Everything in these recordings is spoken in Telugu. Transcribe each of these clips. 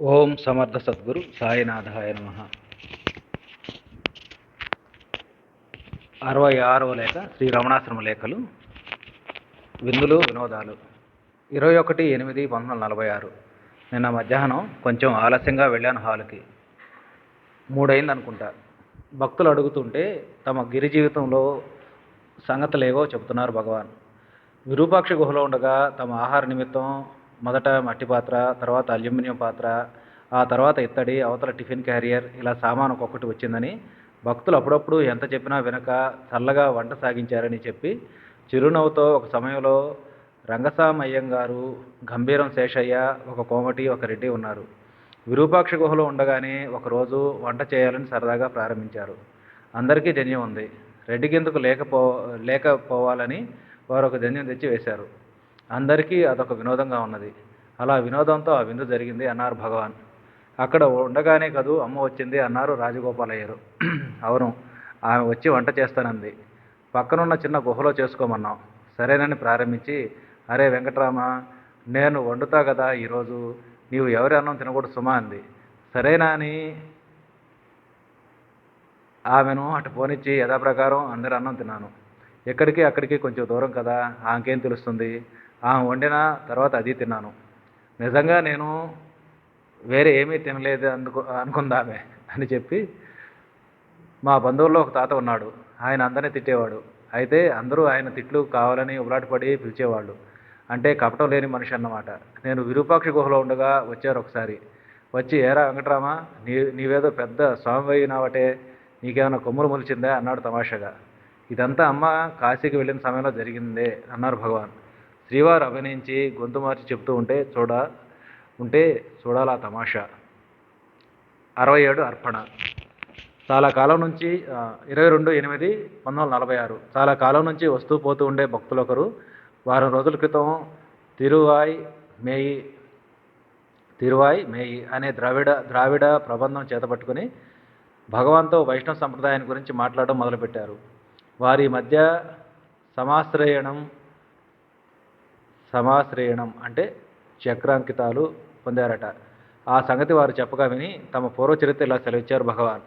ఓం సమర్థ సద్గురు సాయినాథాయ నమ. అరవై ఆరవ లేఖ శ్రీ రమణాశ్రమ లేఖలు విందులు వినోదాలు. ఇరవై ఒకటి ఎనిమిది పంతొమ్మిది వందల నలభై ఆరు. నిన్న మధ్యాహ్నం కొంచెం ఆలస్యంగా వెళ్ళాను హాల్కి. మూడైంది అనుకుంటా భక్తులు అడుగుతుంటే తమ గిరి జీవితంలో సంగతులేవో చెబుతున్నారు భగవాన్. విరూపాక్ష గుహలో ఉండగా తమ ఆహార నిమిత్తం మొదట మట్టి పాత్ర తర్వాత అల్యూమినియం పాత్ర ఆ తర్వాత ఇత్తడి అవతల టిఫిన్ క్యారియర్ ఇలా సామాను ఒక్కొక్కటి వచ్చిందని భక్తులు అప్పుడప్పుడు ఎంత చెప్పినా వినక చల్లగా వంట సాగించారని చెప్పి చిరునవ్వుతో ఒక సమయంలో రంగసామయ్యంగారు గంభీరం శేషయ్య ఒక కోమటి ఒక రెడ్డి ఉన్నారు. విరూపాక్ష గుహలో ఉండగానే ఒకరోజు వంట చేయాలని సరదాగా ప్రారంభించారు. అందరికీ జన్యం ఉంది. రెడ్డికి ఎందుకు లేకపో లేకపోవాలని వారు ఒక జన్యం తెచ్చి వేశారు. అందరికీ అదొక వినోదంగా ఉన్నది. అలా వినోదంతో ఆ విందు జరిగింది అన్నారు భగవాన్. అక్కడ ఉండగానే కదూ అమ్మ వచ్చింది అన్నారు రాజగోపాలయ్యరు. అవును ఆమె వచ్చి వంట చేస్తానంది. పక్కనున్న చిన్న గుహలో చేసుకోమన్నాం. సరేనని ప్రారంభించి అరే వెంకటరామ నేను వండుతా కదా ఈరోజు నీవు ఎవరి అన్నం తినకూడదు సుమా అంది. సరేనా అని ఆమెను అటు పోనిచ్చి యథాప్రకారం అందరి అన్నం తిన్నాను. ఎక్కడికి అక్కడికి కొంచెం దూరం కదా ఆమెకేం తెలుస్తుంది? వండిన తర్వాత అది తిన్నాను. నిజంగా నేను వేరే ఏమీ తినలేదు అనుకు అనుకుందామే అని చెప్పి మా బంధువుల్లో ఒక తాత ఉన్నాడు. ఆయన అందరినీ తిట్టేవాడు. అయితే అందరూ ఆయన తిట్లు కావాలని ఉలాటపడి పిలిచేవాళ్ళు. అంటే కపటం లేని మనిషి అన్నమాట. నేను విరూపాక్ష గుహలో ఉండగా వచ్చారు ఒకసారి. వచ్చి ఏరా వెంకటరామ నీ నీవేదో పెద్ద స్వామి నావటే నీకేమైనా కొమ్ములు మొలిచిందా? అన్నాడు తమాషగా. ఇదంతా అమ్మ కాశీకి వెళ్ళిన సమయంలో జరిగిందే అన్నారు భగవాన్. శ్రీవారు అభినయించి గొంతు మార్చి చెప్తూ ఉంటే చూడ ఉంటే చూడాలా తమాషా. అరవై ఏడు అర్పణ. చాలా కాలం నుంచి ఇరవై రెండు ఎనిమిది పంతొమ్మిది వందల నలభై ఆరు. చాలా కాలం నుంచి వస్తూ పోతూ ఉండే భక్తులు ఒకరు వారం రోజుల క్రితం తిరువాయ్ మేయి తిరువాయ్ మేయి అనే ద్రావిడ ద్రావిడ ప్రబంధం చేతపట్టుకుని భగవాన్తో వైష్ణవ సంప్రదాయాన్ని గురించి మాట్లాడడం మొదలుపెట్టారు. వారి మధ్య సమాశ్రయణం సమాశ్రయణం అంటే చక్రాంకితాలు పొందారట. ఆ సంగతి వారు చెప్పగా విని తమ పూర్వ చరిత్ర ఇలా సెలవిచ్చారు భగవాన్.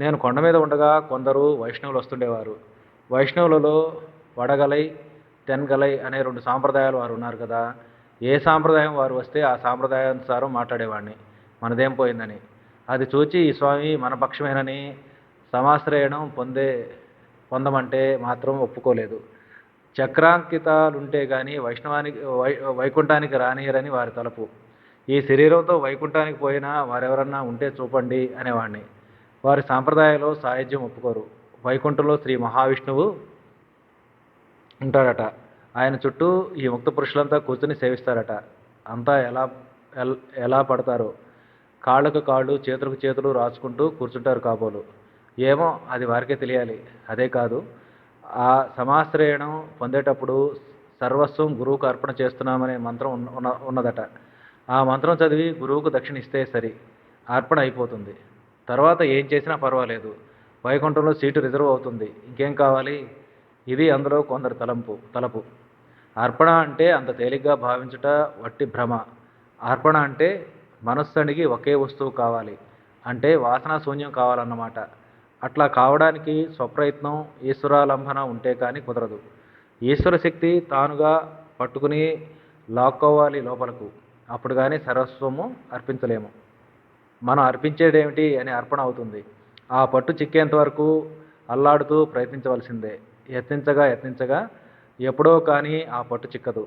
నేను కొండ మీద ఉండగా కొందరు వైష్ణవులు వస్తుండేవారు. వైష్ణవులలో వడగలై తెన్గలై అనే రెండు సాంప్రదాయాలు వారు ఉన్నారు కదా. ఏ సాంప్రదాయం వారు వస్తే ఆ సాంప్రదాయానుసారం మాట్లాడేవాడిని. మనదేం పోయిందని. అది చూచి ఈ స్వామి మన పక్షమేనని సమాశ్రయణం పొందే పొందమంటే మాత్రం ఒప్పుకోలేదు. చక్రాంకితాలుంటే కానీ వైష్ణవానికి వై వైకుంఠానికి రానియరని వారి తలపు. ఈ శరీరంతో వైకుంఠానికి పోయినా వారెవరన్నా ఉంటే చూపండి అనేవాడిని వారి సాంప్రదాయంలో సాహిత్యం ఒప్పుకోరు. వైకుంఠంలో శ్రీ మహావిష్ణువు ఉంటాడట. ఆయన చుట్టూ ఈ ముక్త పురుషులంతా కూర్చుని సేవిస్తారట. అంతా ఎలా ఎలా పడతారో. కాళ్ళకు కాళ్ళు చేతులకు చేతులు రాసుకుంటూ కూర్చుంటారు కాబోలు. ఏమో అది వారికే తెలియాలి. అదే కాదు ఆ సమాశ్రయణం పొందేటప్పుడు సర్వస్వం గురువుకు అర్పణ చేస్తున్నామనే మంత్రం ఉన్న ఉన్నదట. ఆ మంత్రం చదివి గురువుకు దక్షిణ ఇస్తే సరి. అర్పణ అయిపోతుంది. తర్వాత ఏం చేసినా పర్వాలేదు. వైకుంఠంలో సీటు రిజర్వ్ అవుతుంది. ఇంకేం కావాలి? ఇది అందులో కొందరు తలంపు తలపు. అర్పణ అంటే అంత తేలిగ్గా భావించుట వట్టి భ్రమ. అర్పణ అంటే మనస్సడిగి ఒకే వస్తువు కావాలి. అంటే వాసన శూన్యం కావాలన్నమాట. అట్లా కావడానికి స్వప్రయత్నం ఈశ్వరాలంబన ఉంటే కానీ కుదరదు. ఈశ్వర శక్తి తానుగా పట్టుకుని లాక్కోవాలి లోపలకు. అప్పుడు కానీ సర్వస్వము అర్పించలేము. మనం అర్పించేదేమిటి అని అర్పణ అవుతుంది. ఆ పట్టు చిక్కేంత వరకు అల్లాడుతూ ప్రయత్నించవలసిందే. యత్నించగా యత్నించగా ఎప్పుడో కానీ ఆ పట్టు చిక్కదు.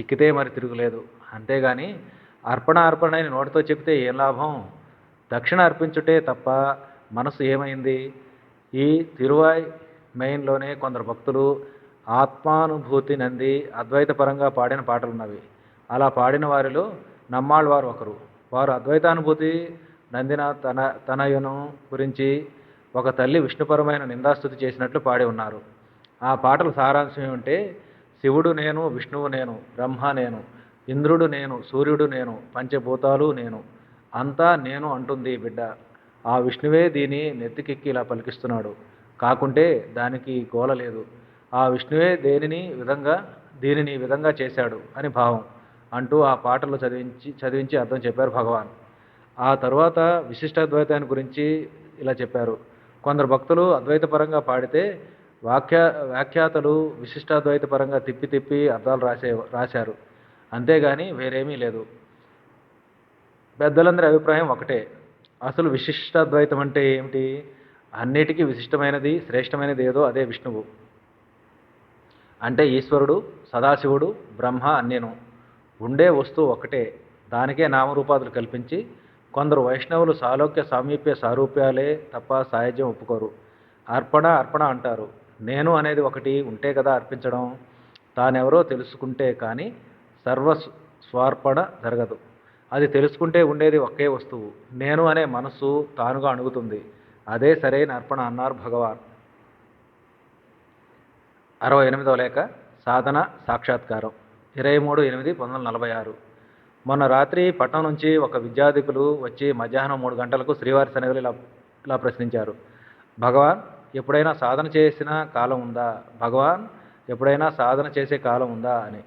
చిక్కితే మరి తిరుగులేదు. అంతేగాని అర్పణ అర్పణ అని నోటితో చెప్తే ఏం లాభం? దక్షిణ అర్పించుటే తప్ప మనసు ఏమైంది? ఈ తిరువాయ్ మెయిన్లోనే కొందరు భక్తులు ఆత్మానుభూతి నంది అద్వైతపరంగా పాడిన పాటలున్నవి. అలా పాడిన వారిలో నమ్మాళ్ళవారు ఒకరు. వారు అద్వైతానుభూతి నందిన తన తనయును గురించి ఒక తల్లి విష్ణుపరమైన నిందాస్థుతి చేసినట్లు పాడి ఉన్నారు. ఆ పాటల సారాంశం ఏమంటే శివుడు నేను విష్ణువు నేను బ్రహ్మ నేను ఇంద్రుడు నేను సూర్యుడు నేను పంచభూతాలు నేను అంతా నేను అంటుంది బిడ్డ. ఆ విష్ణువే దీని నెత్తికెక్కి ఇలా పలికిస్తున్నాడు. కాకుంటే దానికి గోల లేదు. ఆ విష్ణువే దేనిని విధంగా దీనిని విధంగా చేశాడు అని భావం. అంటూ ఆ పాటలు చదివించి చదివించి అర్థం చెప్పారు భగవాన్. ఆ తరువాత విశిష్టాద్వైతాన్ని గురించి ఇలా చెప్పారు. కొందరు భక్తులు అద్వైతపరంగా పాడితే వాక్య వ్యాఖ్యాతలు విశిష్టాద్వైతపరంగా తిప్పి తిప్పి అర్థాలు రాసే రాశారు. అంతేగాని వేరేమీ లేదు. పెద్దలందరి అభిప్రాయం ఒకటే. అసలు విశిష్టాద్వైతం అంటే ఏమిటి? అన్నిటికీ విశిష్టమైనది శ్రేష్టమైనది ఏదో అదే విష్ణువు. అంటే ఈశ్వరుడు సదాశివుడు బ్రహ్మ అన్నేను. ఉండే వస్తువు ఒకటే దానికే నామరూపాదులు కల్పించి కొందరు వైష్ణవులు సాలోక్య సామీప్య సారూప్యాలే తప్ప సాయుధ్యం ఒప్పుకోరు. అర్పణ అర్పణ అంటారు. నేను అనేది ఒకటి ఉంటే కదా అర్పించడం. తానెవరో తెలుసుకుంటే కానీ సర్వ స్వార్పణ జరగదు. అది తెలుసుకుంటే ఉండేది ఒకే వస్తువు. నేను అనే మనస్సు తానుగా అణుగుతుంది. అదే సరైన అర్పణ అన్నారు భగవాన్. అరవై ఎనిమిదవ లేఖ సాధన సాక్షాత్కారం. ఇరవై మూడు ఎనిమిది పంతొమ్మిది వందల నలభై ఆరు. మొన్న రాత్రి పట్నం నుంచి ఒక విద్యార్థికులు వచ్చి మధ్యాహ్నం మూడు గంటలకు శ్రీవారి సన్నిధిలో ఇలా ఇలా ప్రశ్నించారు. భగవాన్ ఎప్పుడైనా సాధన చేసిన కాలం ఉందా? భగవాన్ ఎప్పుడైనా సాధన చేసే కాలం ఉందా? అని.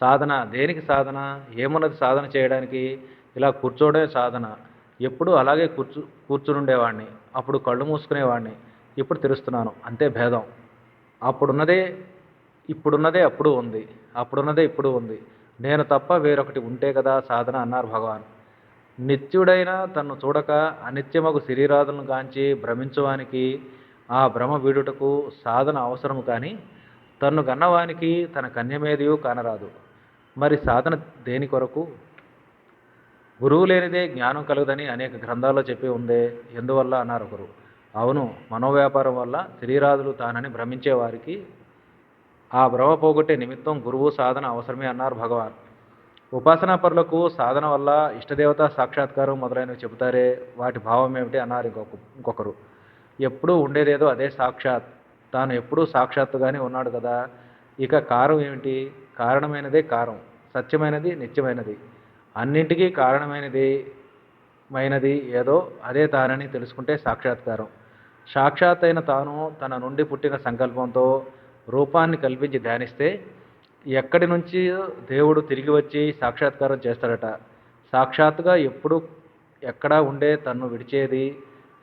సాధన. దేనికి సాధన? ఏమున్నది సాధన చేయడానికి? ఇలా కూర్చోవడమే సాధన. ఎప్పుడు అలాగే కూర్చు కూర్చునుండేవాడిని అప్పుడు కళ్ళు మూసుకునేవాడిని ఇప్పుడు తెరుస్తున్నాను అంతే భేదం. అప్పుడున్నదే ఇప్పుడున్నదే అప్పుడు ఉంది. అప్పుడున్నదే ఇప్పుడు ఉంది. నేను తప్ప వేరొకటి ఉంటే కదా సాధన అన్నారు భగవాన్. నిత్యుడైన తన్ను చూడక అనిత్యమగు శరీరాదులను గాంచి భ్రమించువానికి ఆ భ్రమ వీడుటకు సాధన అవసరము కానీ తన్ను గన్నవానికి తన కన్యమేదియు కానరాదు. మరి సాధన దేని కొరకు? గురువు లేనిదే జ్ఞానం కలగదని అనేక గ్రంథాల్లో చెప్పి ఉందే ఎందువల్ల అన్నారు ఒకరు. అవును మనోవ్యాపారం వల్ల శరీరాదులు తానని భ్రమించే వారికి ఆ భ్రమ పోగొట్టే నిమిత్తం గురువు సాధన అవసరమే అన్నారు భగవాన్. ఉపాసనా పరులకు సాధన వల్ల ఇష్టదేవత సాక్షాత్కారం మొదలైనవి చెబుతారే వాటి భావం ఏమిటి అన్నారు ఇంకొక ఇంకొకరు. ఎప్పుడూ ఉండేదేదో అదే సాక్షాత్ తాను ఎప్పుడూ సాక్షాత్తుగానే ఉన్నాడు కదా ఇక కారం ఏమిటి? కారణమైనదే కారం సత్యమైనది నిత్యమైనది. అన్నింటికీ కారణమైనది మైనది ఏదో అదే తానని తెలుసుకుంటే సాక్షాత్కారం. సాక్షాత్ అయిన తాను తన నుండి పుట్టిన సంకల్పంతో రూపాన్ని కల్పించి ధ్యానిస్తే ఎక్కడి నుంచి దేవుడు తిరిగి వచ్చి సాక్షాత్కారం చేస్తాడట. సాక్షాత్తుగా ఎప్పుడు ఎక్కడా ఉండే తన్ను విడిచేది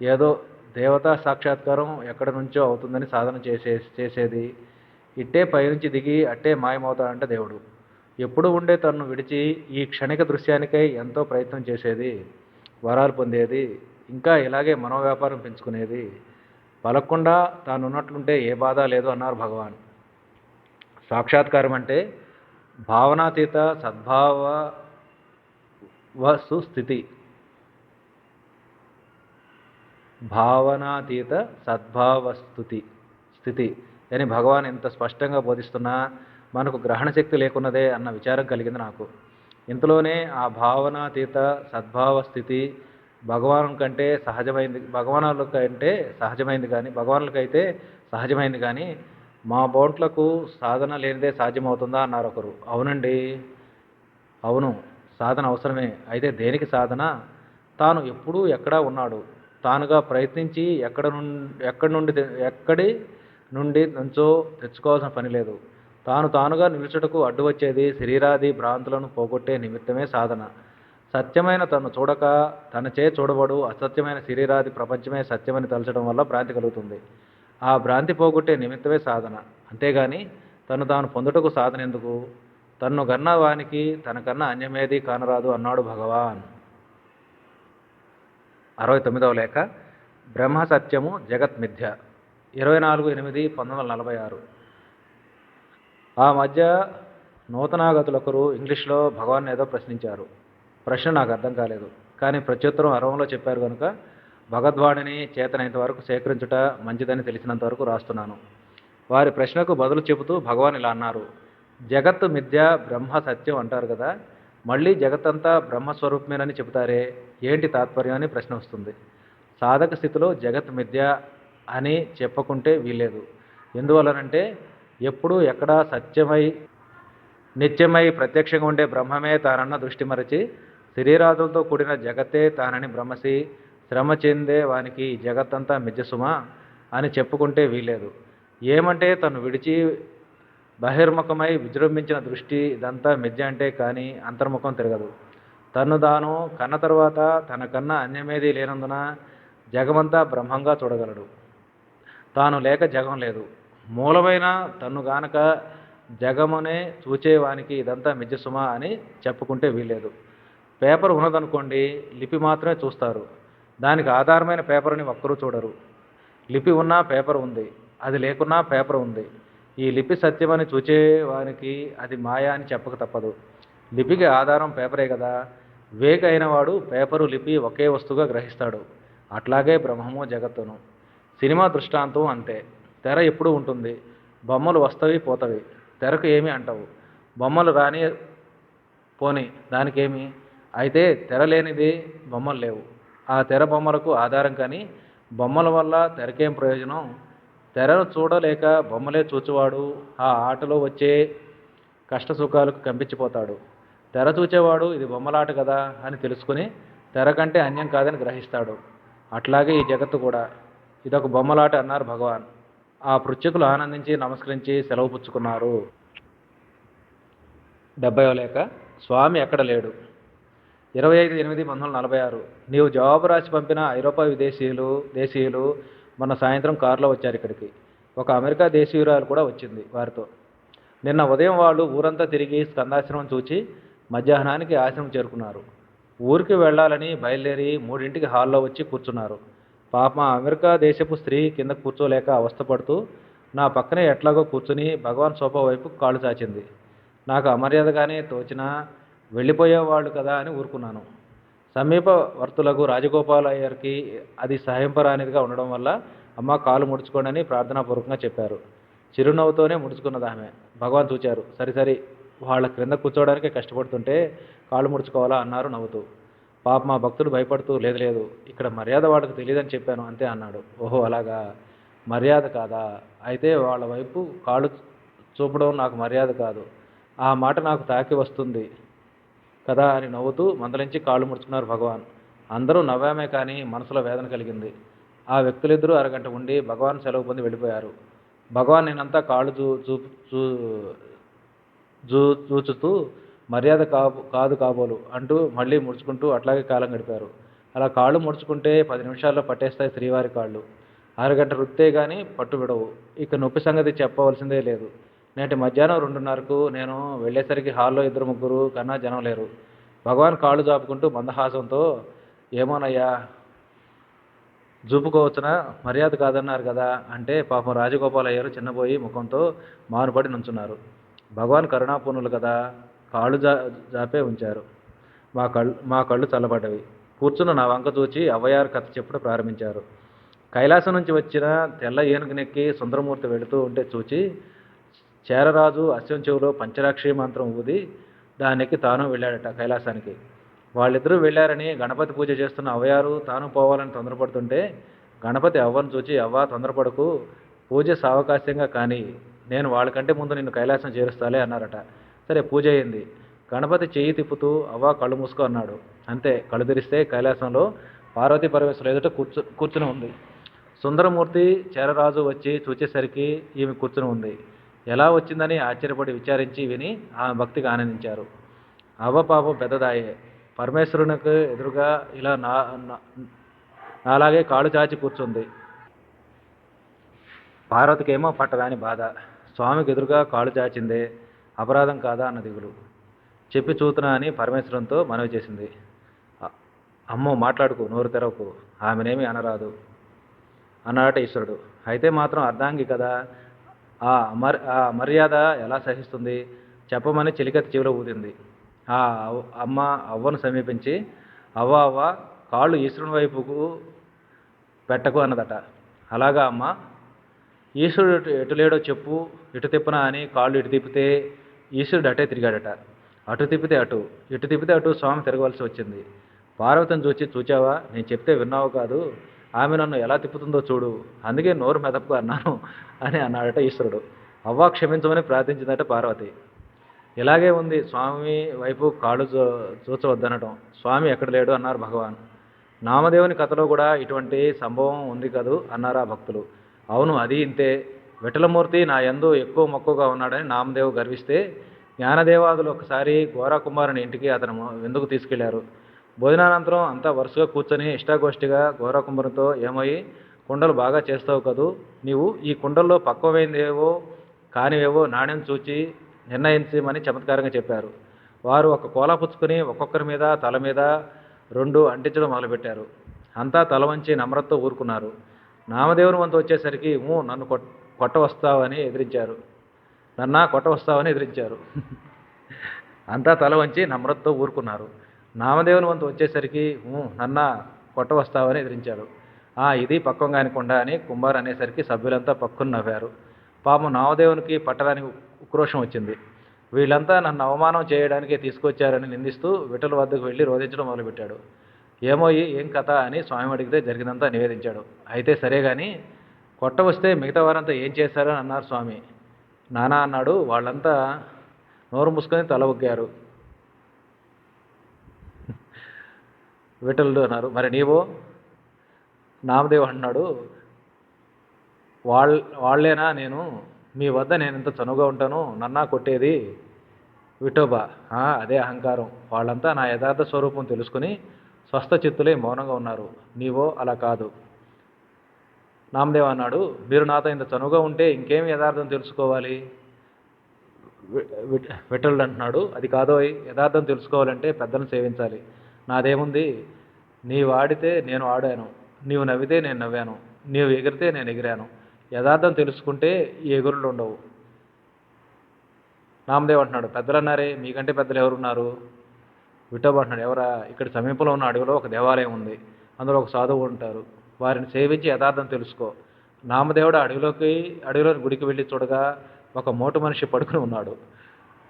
ఏదో దేవతా సాక్షాత్కారం ఎక్కడి నుంచో అవుతుందని సాధన చేసే చేసేది. ఇట్టే పైనుంచి దిగి అట్టే మాయమవుతాడంట దేవుడు. ఎప్పుడు ఉండే తనను విడిచి ఈ క్షణిక దృశ్యానికై ఎంతో ప్రయత్నం చేసేది వరాలు పొందేది ఇంకా ఇలాగే మనోవ్యాపారం పెంచుకునేది. పలకుండా తానున్నట్లుంటే ఏ బాధ లేదు అన్నారు భగవాన్. సాక్షాత్కారం అంటే భావనాతీత సద్భావ వసు స్థితి. భావనాతీత సద్భావస్థుతి స్థితి. అని భగవాన్ ఎంత స్పష్టంగా బోధిస్తున్నా మనకు గ్రహణ శక్తి లేకున్నదే అన్న విచారం కలిగింది నాకు. ఇంతలోనే ఆ భావనాతీత సద్భావ స్థితి భగవాను కంటే సహజమైంది భగవానుల కంటే సహజమైంది కానీ భగవానులకైతే సహజమైంది కానీ మా బోట్లకు సాధన లేనిదే సాధ్యమవుతుందా అన్నారు ఒకరు. అవునండి. అవును సాధన అవసరమే. అయితే దేనికి సాధన? తాను ఎప్పుడూ ఎక్కడా ఉన్నాడు. తానుగా ప్రయత్నించి ఎక్కడ నుండి ఎక్కడి నుండి ఎక్కడి నుండి నుంచో తెచ్చుకోవాల్సిన పని లేదు. తాను తానుగా నిలుచుటకు అడ్డు వచ్చేది శరీరాది భ్రాంతులను పోగొట్టే నిమిత్తమే సాధన. సత్యమైన తను చూడక తన చే చూడబడు అసత్యమైన శరీరాది ప్రపంచమే సత్యమని తలచడం వల్ల భ్రాంతి కలుగుతుంది. ఆ భ్రాంతి పోగొట్టే నిమిత్తమే సాధన. అంతేగాని తను తాను పొందుటకు సాధన ఎందుకు? తన్ను గన్న వానికి తనకన్నా అన్యమేది కానరాదు అన్నాడు భగవాన్. అరవై తొమ్మిదవ లేఖ. బ్రహ్మ సత్యము జగత్ మిథ్య. ఇరవై నాలుగు ఎనిమిది పంతొమ్మిది వందల నలభై ఆరు. ఆ మధ్య నూతనాగతులొకరు ఇంగ్లీష్లో భగవాన్ ఏదో ప్రశ్నించారు. ప్రశ్న నాకు అర్థం కాలేదు. కానీ ప్రత్యుత్తరం అరవంలో చెప్పారు కనుక భగద్వాణిని చేతనైనంత వరకు సేకరించుట మంచిదని తెలిసినంత వరకు రాస్తున్నాను. వారి ప్రశ్నకు బదులు చెబుతూ భగవాన్ ఇలా అన్నారు. జగత్తు మిథ్య బ్రహ్మ సత్యం అంటారు కదా మళ్ళీ జగత్తంతా బ్రహ్మస్వరూపమేనని చెబుతారే ఏంటి తాత్పర్యం అని ప్రశ్న వస్తుంది. సాధక స్థితిలో జగత్ మిథ్య అని చెప్పకుంటే వీల్లేదు. ఎందువలనంటే ఎప్పుడూ ఎక్కడా సత్యమై నిత్యమై ప్రత్యక్షంగా ఉండే బ్రహ్మమే తానన్న దృష్టి మరచి శరీరాదులతో కూడిన జగతే తానని భ్రమసి శ్రమ చెందే వానికి జగత్తంతా మిథ్యసుమా అని చెప్పుకుంటే వీలేదు ఏమంటే తను విడిచి బహిర్ముఖమై విజృంభించిన దృష్టి ఇదంతా మిథ్య అంటే కానీ అంతర్ముఖం తిరగదు. తను తాను కన్న తరువాత తన కన్నా అన్యమేది లేనందున జగమంతా బ్రహ్మంగా చూడగలడు. తాను లేక జగం లేదు. మూలమైన తన్ను గానక జగమునే చూచేవానికి ఇదంతా మిజ్జసుమ అని చెప్పుకుంటే వీలేదు పేపర్ ఉన్నదనుకోండి లిపి మాత్రమే చూస్తారు. దానికి ఆధారమైన పేపర్ని ఒక్కరూ చూడరు. లిపి ఉన్నా పేపర్ ఉంది. అది లేకున్నా పేపర్ ఉంది. ఈ లిపి సత్యమని చూచేవానికి అది మాయా అని చెప్పక తప్పదు. లిపికి ఆధారం పేపరే కదా. వివేక అయినవాడు పేపరు లిపి ఒకే వస్తువుగా గ్రహిస్తాడు. అట్లాగే బ్రహ్మము జగత్తును. సినిమా దృష్టాంతం అంతే తెర ఎప్పుడూ ఉంటుంది. బొమ్మలు వస్తవి పోతవి. తెరకు ఏమి అంటవు. బొమ్మలు రాని పోని దానికేమి? అయితే తెర లేనిది బొమ్మలు లేవు. ఆ తెర బొమ్మలకు ఆధారం కానీ బొమ్మల వల్ల తెరకేం ప్రయోజనం? తెరను చూడలేక బొమ్మలే చూచేవాడు ఆ ఆటలో వచ్చే కష్ట సుఖాలకు కంపించిపోతాడు. తెర చూచేవాడు ఇది బొమ్మలాట కదా అని తెలుసుకుని తెర కంటే అన్యం కాదని గ్రహిస్తాడు. అట్లాగే ఈ జగత్తు కూడా. ఇదొక బొమ్మలాట అన్నారు భగవాన్. ఆ పృచ్ఛకులు ఆనందించి నమస్కరించి సెలవు పుచ్చుకున్నారు. డెబ్బై లేక స్వామి ఎక్కడ లేడు? ఇరవై ఐదు ఎనిమిది పంతొమ్మిది వందల నలభై ఆరు. నీవు జవాబు రాసి పంపిన ఐరోపా విదేశీయులు దేశీయులు మొన్న సాయంత్రం కారులో వచ్చారు ఇక్కడికి. ఒక అమెరికా దేశీయురాలు కూడా వచ్చింది వారితో. నిన్న ఉదయం వాళ్ళు ఊరంతా తిరిగి స్కందాశ్రమం చూచి మధ్యాహ్నానికి ఆశ్రమం చేరుకున్నారు. ఊరికి వెళ్ళాలని బయలుదేరి మూడింటికి హాల్లో వచ్చి కూర్చున్నారు. పాప అమెరికా దేశపు స్త్రీ కింద కూర్చోలేక అవస్థపడుతూ నా పక్కనే ఎట్లాగో కూర్చుని భగవాన్ సోఫా వైపు కాళ్ళు చాచింది. నాకు అమర్యాదగానే తోచినా వెళ్ళిపోయేవాళ్ళు కదా అని ఊరుకున్నాను. సమీప వర్తులకు రాజగోపాల్ అయ్యర్కి అది సహాయంపరానిదిగా ఉండడం వల్ల అమ్మ కాలు ముడుచుకోండి అని ప్రార్థనాపూర్వకంగా చెప్పారు. చిరునవ్వుతోనే ముడుచుకున్నది ఆమె భగవాన్ చూచారు. సరి సరి వాళ్ళ క్రింద కూర్చోవడానికి కష్టపడుతుంటే కాళ్ళు ముడుచుకోవాలా అన్నారు నవ్వుతూ. పాప మా భక్తుడు భయపడుతూ లేదు లేదు ఇక్కడ మర్యాద వాడికి తెలియదని చెప్పాను అంతే అన్నాడు. ఓహో అలాగా? మర్యాద కాదా? అయితే వాళ్ళ వైపు కాళ్ళు చూపడం నాకు మర్యాద కాదు. ఆ మాట నాకు తాకి వస్తుంది కదా అని నవ్వుతూ మందలించి కాళ్ళు ముడుచుకున్నారు భగవాన్. అందరూ నవ్వామే కానీ మనసులో వేదన కలిగింది. ఆ వ్యక్తులిద్దరూ అరగంట ఉండి భగవాన్ సెలవు పొంది వెళ్ళిపోయారు. భగవాన్ నేనంతా కాళ్ళు చూ చూ చూ చూచుతూ మర్యాద కాబు కాదు కాబోలు అంటూ మళ్ళీ ముడుచుకుంటూ అట్లాగే కాలం గడిపారు. అలా కాళ్ళు ముడుచుకుంటే పది నిమిషాల్లో పట్టేస్తాయి శ్రీవారి కాళ్ళు. అరగంట రుత్తే కానీ పట్టు విడవు. ఇక నొప్పి సంగతి చెప్పవలసిందే లేదు. నేటి మధ్యాహ్నం రెండున్నరకు నేను వెళ్ళేసరికి హాల్లో ఇద్దరు ముగ్గురు కన్నా జనం లేరు. భగవాన్ కాళ్ళు జాపుకుంటూ మందహాసంతో ఏమోనయ్యా చూపుకోవచ్చునా మర్యాద కాదన్నారు కదా అంటే పాపం రాజగోపాల్ అయ్యారు చిన్నపోయి ముఖంతో మారుపడి నుంచున్నారు. భగవాన్ కరుణాపూర్ణులు కదా. కాళ్ళు జా జాపే ఉంచారు. మా కళ్ళు మా కళ్ళు చల్లబడ్డవి. కూర్చున్న నా వంక చూచి అవ్వయారు కథ చెప్పడం ప్రారంభించారు. కైలాసం నుంచి వచ్చిన తెల్ల ఏనుగు నెక్కి సుందరమూర్తి వెళుతూ ఉంటే చూచి చేరరాజు అశ్వం చెవులో పంచరాక్షి మంత్రం ఊది దానికి తాను వెళ్ళాడట కైలాసానికి. వాళ్ళిద్దరూ వెళ్ళారని గణపతి పూజ చేస్తున్న అవ్వయారు తాను పోవాలని తొందరపడుతుంటే గణపతి అవ్వను చూచి అవ్వ తొందరపడకు. పూజ సావకాశంగా కానీ నేను వాళ్ళకంటే ముందు నిన్ను కైలాసం చేరుస్తాలే అన్నారట. సరే పూజ అయింది. గణపతి చెయ్యి తిప్పుతూ అవ్వ కళ్ళు మూసుకో అన్నాడు. అంతే కళ్ళు తెరిస్తే కైలాసంలో పార్వతీ పరమేశ్వరు ఎదుట కూర్చు కూర్చుని ఉంది. సుందరమూర్తి చేరరాజు వచ్చి చూచేసరికి ఈమె కూర్చుని ఉంది. ఎలా వచ్చిందని ఆశ్చర్యపడి విచారించి విని ఆమె భక్తికి ఆనందించారు. అవ్వ పాపం పెద్దదాయే. పరమేశ్వరునికి ఎదురుగా ఇలా నా నాలాగే కాళ్ళు చాచి కూర్చుంది. పార్వతికేమో పట్టదాని బాధ. స్వామికి ఎదురుగా కాళ్ళు చాచిందే. అపరాధం కాదా అన్న దిగులు. చెప్పి చూతున్నా అని పరమేశ్వరంతో మనవి చేసింది. అమ్మో మాట్లాడుకు నోరు తెరవకు ఆమెనేమి అనరాదు అన్నాడట ఈశ్వరుడు. అయితే మాత్రం అర్ధాంగి కదా. ఆ మర్ ఆ మర్యాద ఎలా సహిస్తుంది? చెప్పమని చిలికత్తి చెవిలో ఊదింది. ఆ అమ్మ అవ్వను సమీపించి అవ్వ అవ్వ కాళ్ళు ఈశ్వరుని వైపుకు పెట్టకు అన్నదట. అలాగా అమ్మ. ఈశ్వరుడు ఎటు లేడో చెప్పు. ఇటు తిప్పనా అని కాళ్ళు ఇటు తిప్పితే ఈశ్వరుడు అటే తిరిగాడట. అటు తిప్పితే అటు ఇటు తిప్పితే అటు స్వామి తిరగవలసి వచ్చింది. పార్వతిని చూచి చూచావా? నేను చెప్తే విన్నావు కాదు. ఆమె నన్ను ఎలా తిప్పుతుందో చూడు. అందుకే నోరు మెదపు అన్నాను అని అన్నాడట ఈశ్వరుడు. అవ్వా క్షమించమని ప్రార్థించిందట పార్వతి. ఇలాగే ఉంది. స్వామి వైపు కాళ్ళు చూ చూచవద్దనటం. స్వామి ఎక్కడ లేడు అన్నారు భగవాన్. నామదేవుని కథలో కూడా ఇటువంటి సంభవం ఉంది కదూ? అన్నారు ఆ భక్తులు. అవును అది ఇంతే. విఠలమూర్తి నా యందు ఎక్కువ మక్కువగా ఉన్నాడని నామదేవ్ గర్విస్తే జ్ఞానదేవాదులు ఒకసారి ఘోరాకుమారుని ఇంటికి అతను ఎందుకు తీసుకెళ్ళారు? భోజనానంతరం అంతా వరుసగా కూర్చొని ఇష్టాగోష్ఠిగా ఘోరాకుమారుతో ఏమయ్యి కుండలు బాగా చేస్తావు కదూ? నీవు ఈ కుండల్లో పక్వమైందేవో కానివేవో నాణ్యం చూచి నిర్ణయించమని చమత్కారంగా చెప్పారు. వారు ఒక కోలా పుచ్చుకొని ఒక్కొక్కరి మీద తల మీద రెండు అంటించడం మొదలుపెట్టారు. అంతా తల వంచి నమ్రతతో ఊరుకున్నారు. నామదేవుని వంతు వచ్చేసరికి ఊ నన్ను కొట్ కొట్ట వస్తావని ఎదిరించారు. నన్నా కొట్ట వస్తావని ఎదిరించారు. అంతా తల వంచి నమ్రతతో ఊరుకున్నారు. నామదేవుని వంతు వచ్చేసరికి నన్నా నన్న కొట్ట వస్తావని ఎదిరించాడు ఆ ఇది పక్కం కానికుండా అని కుమార్ అనేసరికి సభ్యులంతా పక్కున నవ్వారు. పాపం నామదేవునికి పట్టడానికి ఉక్రోషం వచ్చింది. వీళ్ళంతా నన్ను అవమానం చేయడానికి తీసుకొచ్చారని నిందిస్తూ విఠల వద్దకు వెళ్ళి రోధించడం మొదలుపెట్టాడు. ఏమో ఈ ఏం కథ అని స్వామి అడిగితే జరిగినంతా నివేదించాడు. అయితే సరే కానీ కొట్ట వస్తే మిగతా వారంతా ఏం చేశారని అన్నారు స్వామి. నానా అన్నాడు వాళ్ళంతా నోరు మూసుకొని తల ఒగ్గారు విఠలుడు అన్నారు మరి నీవో? నామదేవ్ అన్నాడు. వాళ్ళ వాళ్ళేనా నేను? మీ వద్ద నేను ఇంత చనువుగా ఉంటాను నన్నా కొట్టేది విఠోబా. అదే అహంకారం. వాళ్ళంతా నా యథార్థ స్వరూపం తెలుసుకుని స్వస్థ చిత్తులే మౌనంగా ఉన్నారు. నీవో అలా కాదు. నామదేవ్ అన్నాడు. మీరు నాతో ఇంత చనువుగా ఉంటే ఇంకేం యథార్థం తెలుసుకోవాలి? విఠలుడు అంటున్నాడు. అది కాదో యథార్థం తెలుసుకోవాలంటే పెద్దలను సేవించాలి. నాదేముంది? నీవు ఆడితే నేను ఆడాను నీవు నవ్వితే నేను నవ్వాను. నీవు ఎగిరితే నేను ఎగిరాను. యథార్థం తెలుసుకుంటే ఈ ఎగురులు ఉండవు. నామదేవ్ అంటున్నాడు. పెద్దలు అన్నారే మీకంటే పెద్దలు ఎవరున్నారు? విఠోబా అంటున్నాడు. ఎవరా? ఇక్కడ సమీపంలో ఉన్న అడవిలో ఒక దేవాలయం ఉంది. అందులో ఒక సాధువు ఉంటారు. వారిని సేవించి యథార్థం తెలుసుకో. నామదేవుడు అడవిలోకి అడవిలోని గుడికి వెళ్ళి చూడగా ఒక మోటు మనిషి పడుకుని ఉన్నాడు.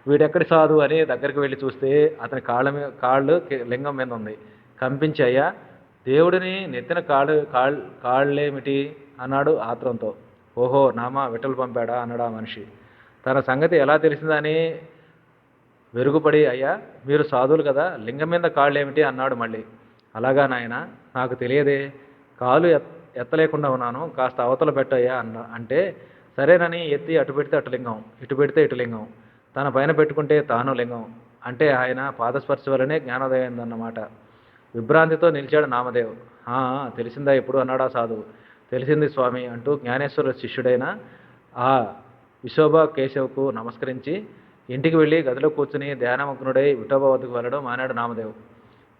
వీడెక్కడి సాధు అని దగ్గరికి వెళ్ళి చూస్తే అతని కాళ్ళ మీద కాళ్ళు లింగం మీద ఉంది. కంపించి అయ్యా దేవుడిని నెత్తిన కాళ్ళు కాళ్ళు కాళ్ళేమిటి? అన్నాడు ఆత్రంతో. ఓహో నామా విఠలు పంపాడా? అన్నాడు ఆ మనిషి. తన సంగతి ఎలా తెలిసిందని వెరుగుపడి అయ్యా మీరు సాధువులు కదా లింగం మీద కాళ్ళు ఏమిటి అన్నాడు మళ్ళీ. అలాగా నాయన నాకు తెలియదే కాలు ఎత్తలేకుండా ఉన్నాను కాస్త అవతల పెట్టయ్యా అన్న అంటే సరేనని ఎత్తి అటు పెడితే అటు లింగం ఇటు పెడితే ఇటు లింగం తన పైన పెట్టుకుంటే తాను లింగం అంటే ఆయన పాదస్పర్శ వలనే జ్ఞానోదయం అయిందన్నమాట విభ్రాంతితో నిలిచాడు నామదేవ్. తెలిసిందా ఇప్పుడు అన్నాడా సాధు సాధువు? తెలిసింది స్వామి అంటూ జ్ఞానేశ్వర శిష్యుడైన ఆ విశోభ కేశవ్కు నమస్కరించి ఇంటికి వెళ్ళి గదిలో కూర్చుని ధ్యానమగ్నుడై విఠోబా వద్దకు వెళ్ళడం మానాడు నామదేవ్.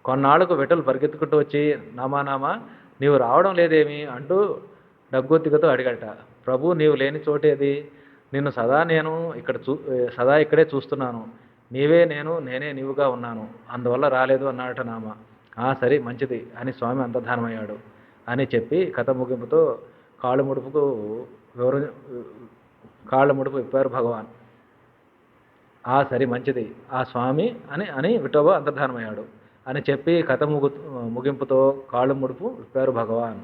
కొన్నాళ్ళకు విఠలు పరిగెత్తుకుంటూ వచ్చి నామానామా నీవు రావడం లేదేమి అంటూ డగ్గొత్తికతో అడిగట. ప్రభు నీవు లేని చోటేది నిన్ను సదా నేను ఇక్కడ చూ సదా ఇక్కడే చూస్తున్నాను. నీవే నేను నేనే నీవుగా ఉన్నాను. అందువల్ల రాలేదు అన్నాడట నామ. ఆ సరే మంచిది అని స్వామి అంతర్ధానమయ్యాడు. అని చెప్పి కథ ముగింపుతో కాళ్ళు ముడుపుకు వివర కాళ్ళ ముడుపు విప్పారు భగవాన్. ఆ సరి మంచిది. ఆ స్వామి అని అని విఠోబా అంతర్ధానమయ్యాడు. అని చెప్పి కథ ముగు ముగింపుతో కాళ్ళు ముడుపు విప్పారు భగవాన్.